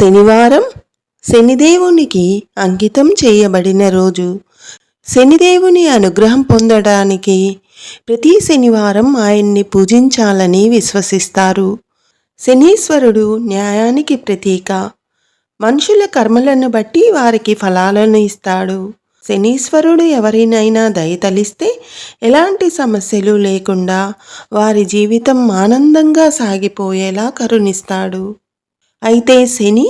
శనివారం శనిదేవునికి అంకితం చేయబడిన రోజు. శనిదేవుని అనుగ్రహం పొందడానికి ప్రతి శనివారం ఆయన్ని పూజించాలని విశ్వసిస్తారు. శనీశ్వరుడు న్యాయానికి ప్రతీక. మనుషుల కర్మలను బట్టి వారికి ఫలాలను ఇస్తాడు. శనీశ్వరుడు ఎవరినైనా దయతలిస్తే ఎలాంటి సమస్యలు లేకుండా వారి జీవితం ఆనందంగా సాగిపోయేలా కరుణిస్తాడు. అయితే శని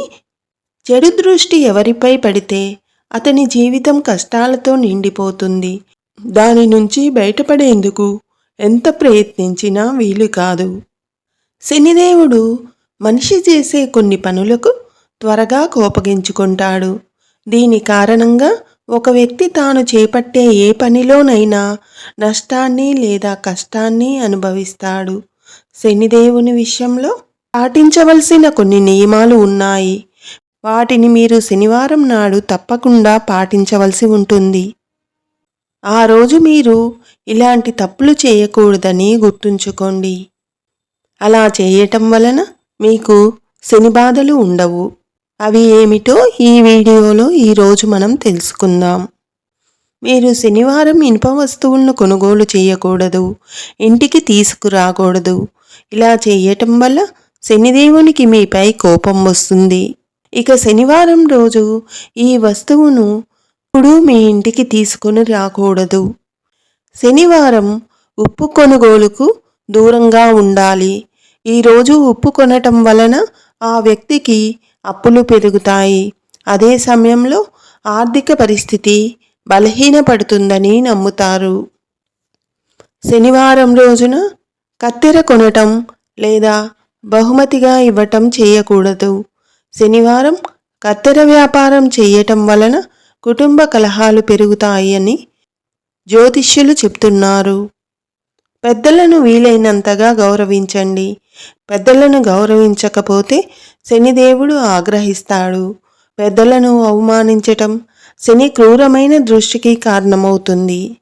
చెడు దృష్టి ఎవరిపై పడితే అతని జీవితం కష్టాలతో నిండిపోతుంది. దాని నుంచి బయటపడేందుకు ఎంత ప్రయత్నించినా వీలు కాదు. శనిదేవుడు మనిషి చేసే కొన్ని పనులకు త్వరగా కోపగించుకుంటాడు. దీని కారణంగా ఒక వ్యక్తి తాను చేపట్టే ఏ పనిలోనైనా నష్టాన్ని లేదా కష్టాన్ని అనుభవిస్తాడు. శనిదేవుని విషయంలో పాటించవలసిన కొన్ని నియమాలు ఉన్నాయి. వాటిని మీరు శనివారం నాడు తప్పకుండా పాటించవలసి ఉంటుంది. ఆ రోజు మీరు ఇలాంటి తప్పులు చేయకూడదని గుర్తుంచుకోండి. అలా చేయటం వలన మీకు శని బాధలు ఉండవు. అవి ఏమిటో ఈ వీడియోలో ఈరోజు మనం తెలుసుకుందాం. మీరు శనివారం ఇనుప వస్తువులను కొనుగోలు చేయకూడదు. ఇంటికి తీసుకురాకూడదు. ఇలా చేయటం వల్ల శనిదేవునికి మీపై కోపం వస్తుంది. ఇక శనివారం రోజు ఈ వస్తువును ఇప్పుడు మీ ఇంటికి తీసుకొని రాకూడదు. శనివారం ఉప్పు కొనుగోలుకు దూరంగా ఉండాలి. ఈరోజు ఉప్పు కొనటం వలన ఆ వ్యక్తికి అప్పులు పెరుగుతాయి. అదే సమయంలో ఆర్థిక పరిస్థితి బలహీనపడుతుందని నమ్ముతారు. శనివారం రోజున కత్తెర కొనటం లేదా బహుమతిగా ఇవ్వటం చేయకూడదు. శనివారం కత్తెర వ్యాపారం చేయటం వలన కుటుంబ కలహాలు పెరుగుతాయని జ్యోతిష్యులు చెప్తున్నారు. పెద్దలను వీలైనంతగా గౌరవించండి. పెద్దలను గౌరవించకపోతే శనిదేవుడు ఆగ్రహిస్తాడు. పెద్దలను అవమానించటం శని క్రూరమైన దృష్టికి కారణమవుతుంది.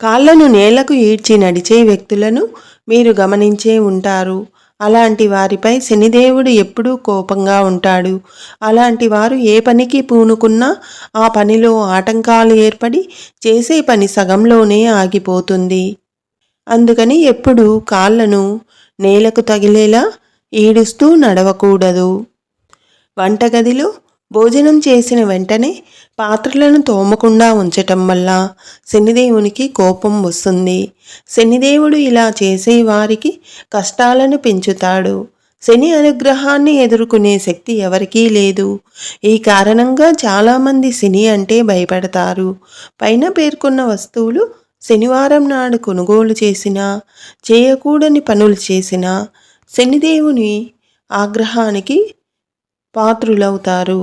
కాళ్ళను నేలకు ఈడ్చి నడిచే వ్యక్తులను మీరు గమనించే ఉంటారు. అలాంటి వారిపై శనిదేవుడు ఎప్పుడూ కోపంగా ఉంటాడు. అలాంటి వారు ఏ పనికి పూనుకున్నా ఆ పనిలో ఆటంకాలు ఏర్పడి చేసే పని సగంలోనే ఆగిపోతుంది. అందుకని ఎప్పుడు కాళ్ళను నేలకు తగిలేలా ఈడుస్తూ నడవకూడదు. వంటగదిలో భోజనం చేసిన వెంటనే పాత్రలను తోమకుండా ఉంచటం వల్ల శనిదేవునికి కోపం వస్తుంది. శనిదేవుడు ఇలా చేసే వారికి కష్టాలను పెంచుతాడు. శని అనుగ్రహాన్ని ఎదుర్కొనే శక్తి ఎవరికీ లేదు. ఈ కారణంగా చాలామంది శని అంటే భయపడతారు. పైన పేర్కొన్న వస్తువులు శనివారం నాడు కొనుగోలు చేసినా చేయకూడని పనులు చేసినా శనిదేవుని ఆగ్రహానికి పాత్రులవుతారు.